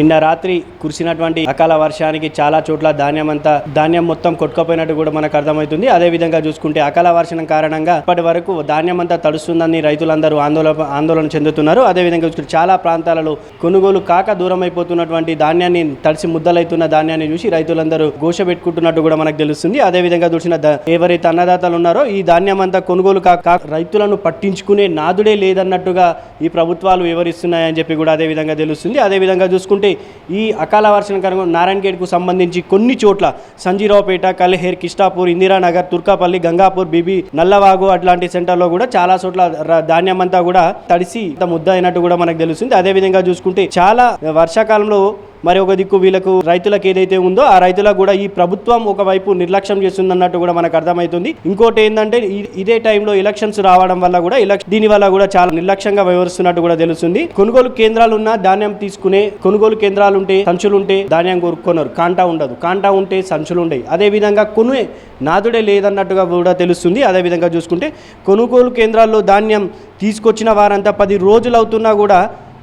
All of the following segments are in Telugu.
నిన్న రాత్రి కురిసినటువంటి అకాల వర్షానికి చాలా చోట్ల ధాన్యం అంతా ధాన్యం మొత్తం కొట్టుకపోయినట్టు కూడా మనకు అర్థమవుతుంది. అదే విధంగా చూసుకుంటే అకాల వర్షం కారణంగా ఇప్పటి వరకు ధాన్యం అంతా తడుస్తుందని రైతులందరూ ఆందోళన ఆందోళన చెందుతున్నారు. అదే విధంగా చూసుకుంటే చాలా ప్రాంతాలలో కొనుగోలు కాక దూరం అయిపోతున్నటువంటి ధాన్యాన్ని తడిసి ముద్దలైతున్న ధాన్యాన్ని చూసి రైతులందరూ ఘోష పెట్టుకుంటున్నట్టు కూడా మనకు తెలుస్తుంది. అదే విధంగా చూసిన ఎవరైతే అన్నదాతలు ఉన్నారో ఈ ధాన్యం అంతా కొనుగోలు కాక కాక రైతులను పట్టించుకునే నాదుడే లేదన్నట్టుగా ఈ ప్రభుత్వాలు వివరిస్తున్నాయని చెప్పి కూడా అదే విధంగా తెలుస్తుంది. అదే విధంగా అయితే ఈ అకాల వర్షం కారణంగా నారాయణ గేట్కు సంబంధించి కొన్ని చోట్ల సంజీరావుపేట కల్హేర్ కిష్టాపూర్ ఇందిరానగర్ తుర్కాపల్లి గంగాపూర్ బీబీ నల్లవాగు అట్లాంటి సెంటర్లో కూడా చాలా చోట్ల ధాన్యం అంతా కూడా తడిసి ముద్ద అయినట్టు కూడా మనకు తెలుస్తుంది. అదే విధంగా చూసుకుంటే చాలా వర్షాకాలంలో మరి ఒక దిక్కు వీళ్ళకు రైతులకు ఏదైతే ఉందో ఆ రైతులకు కూడా ఈ ప్రభుత్వం ఒకవైపు నిర్లక్ష్యం చేస్తుందన్నట్టు కూడా మనకు అర్థమవుతుంది ఇంకోటి ఏంటంటే ఇదే టైంలో ఎలక్షన్స్ రావడం వల్ల కూడా దీని వల్ల కూడా చాలా నిర్లక్ష్యంగా వ్యవహరిస్తున్నట్టు కూడా తెలుస్తుంది. కొనుగోలు కేంద్రాలు ఉన్న ధాన్యం తీసుకునే కొనుగోలు కేంద్రాలు ఉంటే సంచులు ఉంటే ధాన్యం కోరుకున్నారు కాంటా ఉండదు. కాంటా ఉంటే సంచులు ఉండవు అదే విధంగా కొనుగే నాదుడే లేదన్నట్టుగా కూడా తెలుస్తుంది. అదే విధంగా చూసుకుంటే కొనుగోలు కేంద్రాల్లో ధాన్యం తీసుకొచ్చిన వారంతా పది రోజులు అవుతున్నా కూడా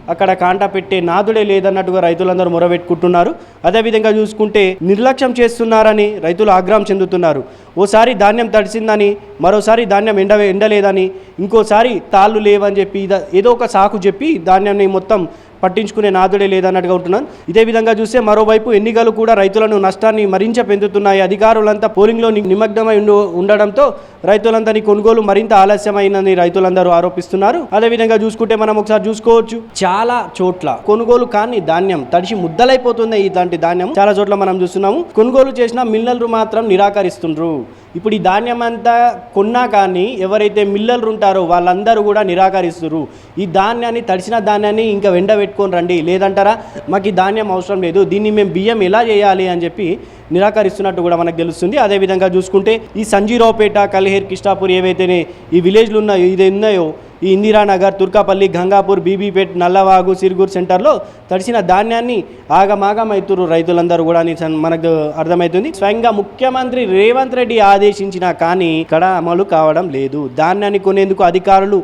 అక్కడ కాంట పెట్టే నాదుడే లేదన్నట్టుగా రైతులందరూ మొరబెట్టుకుంటున్నారు అదేవిధంగా చూసుకుంటే నిర్లక్ష్యం చేస్తున్నారని రైతులు ఆగ్రహం చెందుతున్నారు. ఓసారి ధాన్యం తడిసిందని మరోసారి ధాన్యం ఎండ ఎండలేదని ఇంకోసారి తాళ్ళు లేవని చెప్పి ఏదో ఒక సాకు చెప్పి ధాన్యాన్ని మొత్తం పట్టించుకునే నాదుడే లేదన్నట్టుగా ఉంటున్నాను. ఇదే విధంగా చూస్తే మరోవైపు ఎన్నికలు కూడా రైతులను నష్టాన్ని మరింత పెంచుతున్నాయి అధికారులంతా పోలింగ్లో నిమగ్నమై ఉండడంతో రైతులంతా కొనుగోలు మరింత ఆలస్యమైందని రైతులందరూ ఆరోపిస్తున్నారు. అదే విధంగా చూసుకుంటే మనం ఒకసారి చూసుకోవచ్చు. చాలా చోట్ల కొనుగోలు కాని ధాన్యం తడిసి ముద్దలైపోతుంది ఇలాంటి ధాన్యం చాలా చోట్ల మనం చూస్తున్నాము. కొనుగోలు చేసిన మిల్లర్లు మాత్రం నిరాకరిస్తుండ్రు. ఇప్పుడు ఈ ధాన్యం అంతా కొన్నా కానీ ఎవరైతే మిల్లర్లు ఉంటారో వాళ్ళందరూ కూడా నిరాకరిస్తున్నారు ఈ ధాన్యాన్ని తడిసిన ధాన్యాన్ని ఇంకా వెండబెట్టుకొని రండి. లేదంటారా? మాకు ఈ ధాన్యం అవసరం లేదు. దీన్ని మేము బియ్యం ఎలా చేయాలి అని చెప్పి నిరాకరిస్తున్నట్టు కూడా మనకు తెలుస్తుంది. అదేవిధంగా చూసుకుంటే ఈ సంజీరావుపేట కలిహేర్ కిష్టాపూర్ ఏవైతేనే ఈ విలేజ్లు ఉన్నాయో ఇది ఉన్నాయో ఈ ఇందిరానగర్ తుర్కాపల్లి గంగాపూర్ బీబీపేట్ నల్లవాగు సిరుగూరు సెంటర్లో తడిసిన ధాన్యాన్ని ఆగమాగమైతురు రైతులందరూ కూడా మనకు అర్థమవుతుంది స్వయంగా ముఖ్యమంత్రి రేవంత్ రెడ్డి ఆదేశించినా కానీ ఇక్కడ అమలు కావడం లేదు. ధాన్యాన్ని కొనేందుకు అధికారులు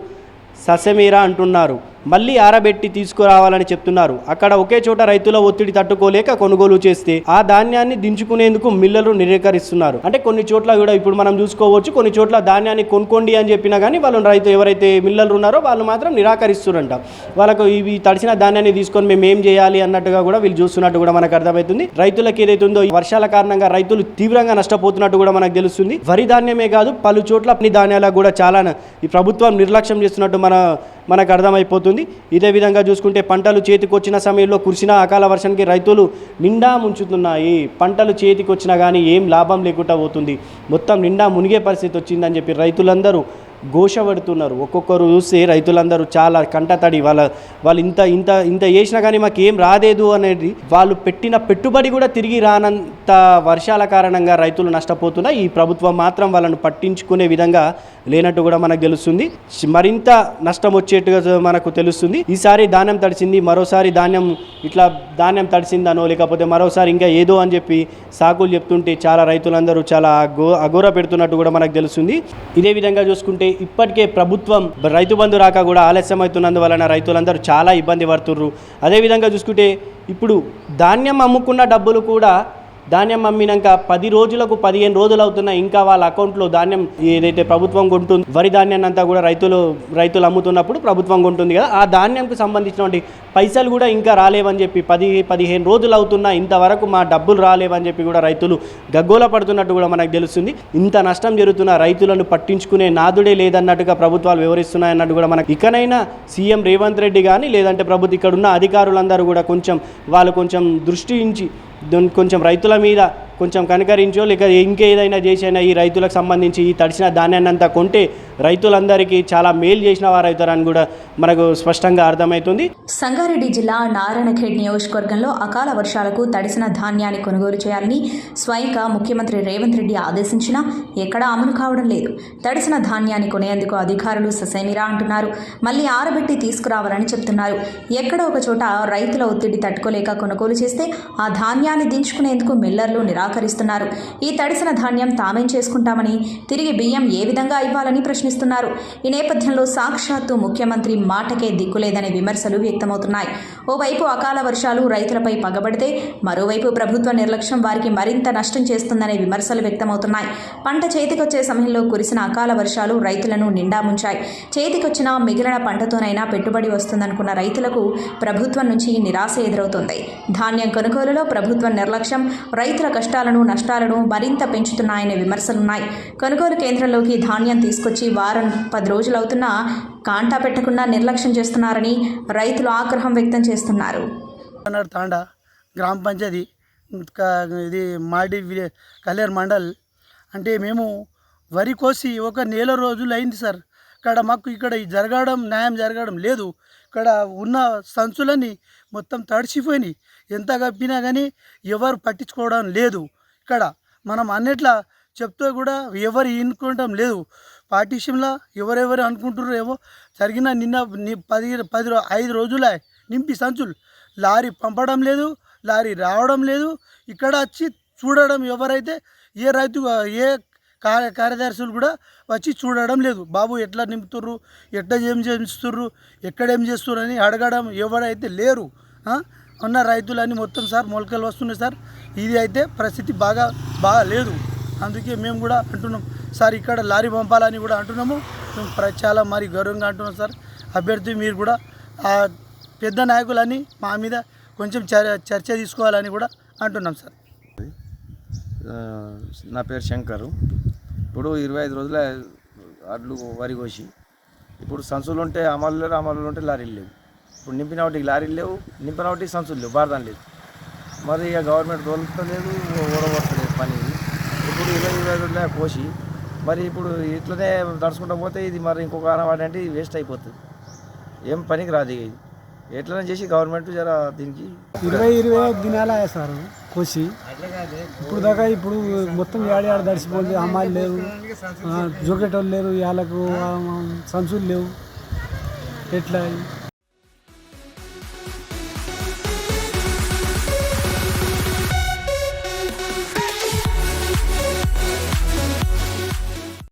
ససమీరా అంటున్నారు. మళ్ళీ ఆరబెట్టి తీసుకురావాలని చెప్తున్నారు. అక్కడ ఒకే చోట రైతుల ఒత్తిడి తట్టుకోలేక కొనుగోలు చేస్తే ఆ ధాన్యాన్ని దించుకునేందుకు మిల్లర్లు నిరాకరిస్తున్నారు. అంటే కొన్ని చోట్ల కూడా ఇప్పుడు మనం చూసుకోవచ్చు కొన్ని చోట్ల ధాన్యాన్ని కొనుక్కోండి అని చెప్పినా కానీ వాళ్ళు రైతు ఎవరైతే మిల్లర్లు ఉన్నారో వాళ్ళు మాత్రం నిరాకరిస్తున్నారంట వాళ్ళకు ఇవి తడిసిన ధాన్యాన్ని తీసుకొని మేము ఏం చేయాలి అన్నట్టుగా కూడా వీళ్ళు చూస్తున్నట్టు కూడా మనకు అర్థమవుతుంది. రైతులకు ఏదైతే ఉందో ఈ వర్షాల కారణంగా రైతులు తీవ్రంగా నష్టపోతున్నట్టు కూడా మనకు తెలుస్తుంది. వరి ధాన్యమే కాదు పలు చోట్ల అన్ని ధాన్యాలకు కూడా చాలా ఈ ప్రభుత్వం నిర్లక్ష్యం చేస్తున్నట్టు మన మనకు అర్థమైపోతుంది. ఇదే విధంగా చూసుకుంటే పంటలు చేతికొచ్చిన సమయంలో కురిసిన అకాల వర్షానికి రైతులు నిండా ముంచుతున్నాయి. పంటలు చేతికొచ్చినా కానీ ఏం లాభం లేకుండా పోతుంది. మొత్తం నిండా మునిగే పరిస్థితి వచ్చిందని చెప్పి రైతులందరూ ఘోషపడుతున్నారు. ఒక్కొక్కరు చూస్తే రైతులందరూ చాలా కంటతడి వాళ్ళ వాళ్ళు ఇంత ఇంత ఇంత చేసినా కానీ మాకు ఏం రాలేదు అనేది వాళ్ళు పెట్టిన పెట్టుబడి కూడా తిరిగి రానంత వర్షాల కారణంగా రైతులు నష్టపోతున్నా ఈ ప్రభుత్వం మాత్రం వాళ్ళను పట్టించుకునే విధంగా లేనట్టు కూడా మనకు తెలుస్తుంది. మరింత నష్టం వచ్చేట్టుగా మనకు తెలుస్తుంది. ఈసారి ధాన్యం తడిసింది మరోసారి ధాన్యం ఇట్లా ధాన్యం తడిసిందనో లేకపోతే మరోసారి ఇంకా ఏదో అని చెప్పి సాకులు చెప్తుంటే చాలా రైతులందరూ చాలా అగో అఘోర పెడుతున్నట్టు కూడా మనకు తెలుస్తుంది. ఇదే విధంగా చూసుకుంటే ఇప్పటికే ప్రభుత్వం రైతు బంధు రాక కూడా ఆలస్యం అవుతున్నందువలన రైతులందరూ చాలా ఇబ్బంది పడుతుర్రు. అదేవిధంగా చూసుకుంటే ఇప్పుడు ధాన్యం అమ్ముకున్న డబ్బులు కూడా ధాన్యం అమ్మినాక పది రోజులకు పదిహేను రోజులు అవుతున్నా ఇంకా వాళ్ళ అకౌంట్లో ధాన్యం ఏదైతే ప్రభుత్వం కొంటుంది వరి ధాన్యాన్ని అంతా కూడా రైతులు రైతులు అమ్ముతున్నప్పుడు ప్రభుత్వం కొంటుంది కదా. ఆ ధాన్యంకు సంబంధించినటువంటి పైసలు కూడా ఇంకా రాలేవని చెప్పి పది పదిహేను రోజులు అవుతున్నా ఇంతవరకు మా డబ్బులు రాలేవని చెప్పి కూడా రైతులు గగ్గోల పడుతున్నట్టు కూడా మనకు తెలుస్తుంది. ఇంత నష్టం జరుగుతున్న రైతులను పట్టించుకునే నాదుడే లేదన్నట్టుగా ప్రభుత్వాలు వివరిస్తున్నాయన్నట్టు కూడా మనకు ఇకనైనా సీఎం రేవంత్ రెడ్డి కానీ లేదంటే ప్రభుత్వం ఇక్కడ ఉన్న అధికారులందరూ కూడా కొంచెం వాళ్ళు కొంచెం దృష్టి ఉంచి కొంచెం రైతుల మీద కొంచెం కనికరించో లేక ఇంకేదైనా చేసైనా ఈ రైతులకు సంబంధించి ఈ తడిసిన ధాన్యాన్ని అంతా కొంటే రైతులందరికీ చాలా మేలు చేసిన వారు అవుతారని కూడా మనకు స్పష్టంగా అర్థమవుతుంది సంగారెడ్డి జిల్లా నారాయణఖేడ్ నియోజకవర్గంలో అకాల వర్షాలకు తడిసిన ధాన్యాన్ని కొనుగోలు చేయాలని స్వయంగా ముఖ్యమంత్రి రేవంత్ రెడ్డి ఆదేశించినా ఎక్కడా అమలు కావడం లేదు. తడిసిన ధాన్యాన్ని కొనేందుకు అధికారులు ససేమిరా అంటున్నారు. మళ్ళీ ఆరబెట్టి తీసుకురావాలని చెప్తున్నారు. ఎక్కడో ఒక చోట రైతుల ఒత్తిడి తట్టుకోలేక కొనుగోలు చేస్తే ఆ ధాన్యాన్ని దించుకునేందుకు మిల్లర్లు నిరా నిరాకరిస్తున్నారు. ఈ తడిసిన ధాన్యం తామేం చేసుకుంటామని తిరిగి బియ్యం ఏ విధంగా ఇవ్వాలని ప్రశ్నిస్తున్నారు. ఈ నేపథ్యంలో సాక్షాత్తు ముఖ్యమంత్రి మాటకే దిక్కులేదనే విమర్శలు వ్యక్తమవుతున్నాయి. ఓవైపు అకాల వర్షాలు రైతులపై పగబడితే మరోవైపు ప్రభుత్వ నిర్లక్ష్యం వారికి మరింత నష్టం చేస్తుందనే విమర్శలు వ్యక్తమవుతున్నాయి. పంట చేతికొచ్చే సమయంలో కురిసిన అకాల వర్షాలు రైతులను నిండా ముంచాయి. చేతికొచ్చిన మిగిలిన పంటతోనైనా పెట్టుబడి వస్తుందనుకున్న రైతులకు ప్రభుత్వం నుంచి నిరాశ ఎదురవుతుంది. ధాన్యం కొనుగోలులో ప్రభుత్వ నిర్లక్ష్యం రైతుల కష్టం కష్టాలను నష్టాలను మరింత పెంచుతున్నాయనే విమర్శలున్నాయి. కొనుగోలు కేంద్రంలోకి ధాన్యం తీసుకొచ్చి వారం పది రోజులవుతున్నా కాంటా పెట్టకుండా నిర్లక్ష్యం చేస్తున్నారని రైతులు ఆగ్రహం వ్యక్తం చేస్తున్నారు. తాండా గ్రామ పంచాయతీ ఇది మాడి విలే కళ్యాణ్ మండల్. అంటే మేము వరి కోసి ఒక నెల రోజులు అయింది సార్. ఇక్కడ మాకు ఇక్కడ జరగడం న్యాయం జరగడం లేదు. ఇక్కడ ఉన్న సంచులన్నీ మొత్తం తడిచిపోయినాయి ఎంత కప్పినా కానీ ఎవరు పట్టించుకోవడం లేదు. ఇక్కడ మనం అన్నిట్లా చెప్తే కూడా ఎవరు ఎన్నుకోవడం లేదు. పార్టీషన్లో ఎవరెవరు అనుకుంటున్నారు ఏమో జరిగిన నిన్న పది పది ఐదు రోజులే నింపి సంచులు. లారీ పంపడం లేదు లారీ రావడం లేదు. ఇక్కడ వచ్చి చూడడం ఎవరైతే ఏ రైతు ఏ కార్య కార్యదర్శులు కూడా వచ్చి చూడడం లేదు. బాబు ఎట్లా నింపుతుర్రు? ఎట్లా ఏం చేస్తుర్రు ఎక్కడ ఏం చేస్తుర్రు? అని అడగడం ఎవరైతే లేరు ఉన్న రైతులన్నీ మొత్తం సార్ మొలకలు వస్తున్నాయి సార్. ఇది అయితే పరిస్థితి బాగా బాగా లేదు అందుకే మేము కూడా అంటున్నాం సార్ ఇక్కడ లారీ పంపాలని కూడా అంటున్నాము. మేము చాలా మరి గౌరవంగా అంటున్నాం సార్. అభ్యర్థి మీరు కూడా ఆ పెద్ద నాయకులని మా మీద కొంచెం చర్- చర్చ తీసుకోవాలని కూడా అంటున్నాం సార్. నా పేరు శంకరు. ఇప్పుడు ఇరవై ఐదు రోజుల అడ్లు వరి కోసి. ఇప్పుడు సంచులు ఉంటే అమలు లేరు అమలు ఉంటే లారీలు లేవు. ఇప్పుడు నింపిన వాటికి లారీలు లేవు నింపిన వాటికి సంచులు లేవు భారతం లేదు మరి ఇక గవర్నమెంట్ దొరుకుతలేదు ఓడగొట్టలేదు పని. ఇప్పుడు ఇరవై ఇరవై రోజుల కోసి మరి ఇప్పుడు ఇట్లనే నడుచుకుంటూ పోతే ఇది మరి ఇంకొక అనవాడి అంటే ఇది వేస్ట్ అయిపోతుంది. ఏం పనికి రాదు ఇది. ఎట్లా చేసి గవర్నమెంట్ జర దీనికి ఇరవై ఇరవై దినాలు అయ్యా సార్ కోసి. ఇప్పుడు దాకా ఇప్పుడు మొత్తం ఏడు ఏడు దడిసిపోయింది అమ్మాయిలు లేరు జోకెటోళ్ళు లేరు వాళ్ళకు సంచులు లేవు. ఎట్లా?